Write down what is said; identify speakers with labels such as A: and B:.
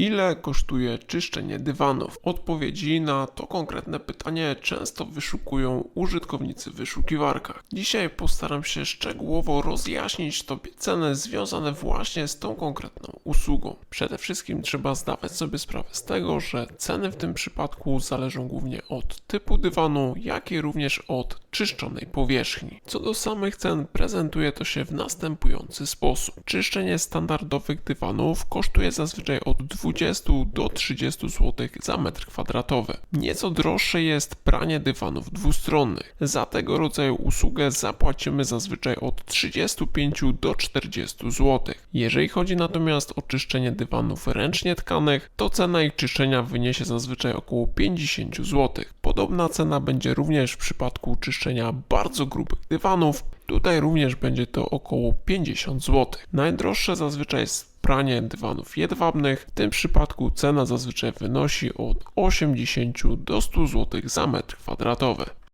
A: Ile kosztuje czyszczenie dywanów? Odpowiedzi na to konkretne pytanie często wyszukują użytkownicy w wyszukiwarkach. Dzisiaj postaram się szczegółowo rozjaśnić Tobie ceny związane właśnie z tą konkretną usługą. Przede wszystkim trzeba zdawać sobie sprawę z tego, że ceny w tym przypadku zależą głównie od typu dywanu, jak i również od czyszczonej powierzchni. Co do samych cen, prezentuje to się w następujący sposób. Czyszczenie standardowych dywanów kosztuje zazwyczaj od 20 do 30 zł za metr kwadratowy. Nieco droższe jest pranie dywanów dwustronnych. Za tego rodzaju usługę zapłacimy zazwyczaj od 35 do 40 zł. Jeżeli chodzi natomiast o czyszczenie dywanów ręcznie tkanych, to cena ich czyszczenia wyniesie zazwyczaj około 50 zł. Podobna cena będzie również w przypadku czyszczenia bardzo grubych dywanów. Tutaj również będzie to około 50 zł. Najdroższe zazwyczaj jest pranie dywanów jedwabnych. W tym przypadku cena zazwyczaj wynosi od 80 do 100 zł za metr kwadratowy.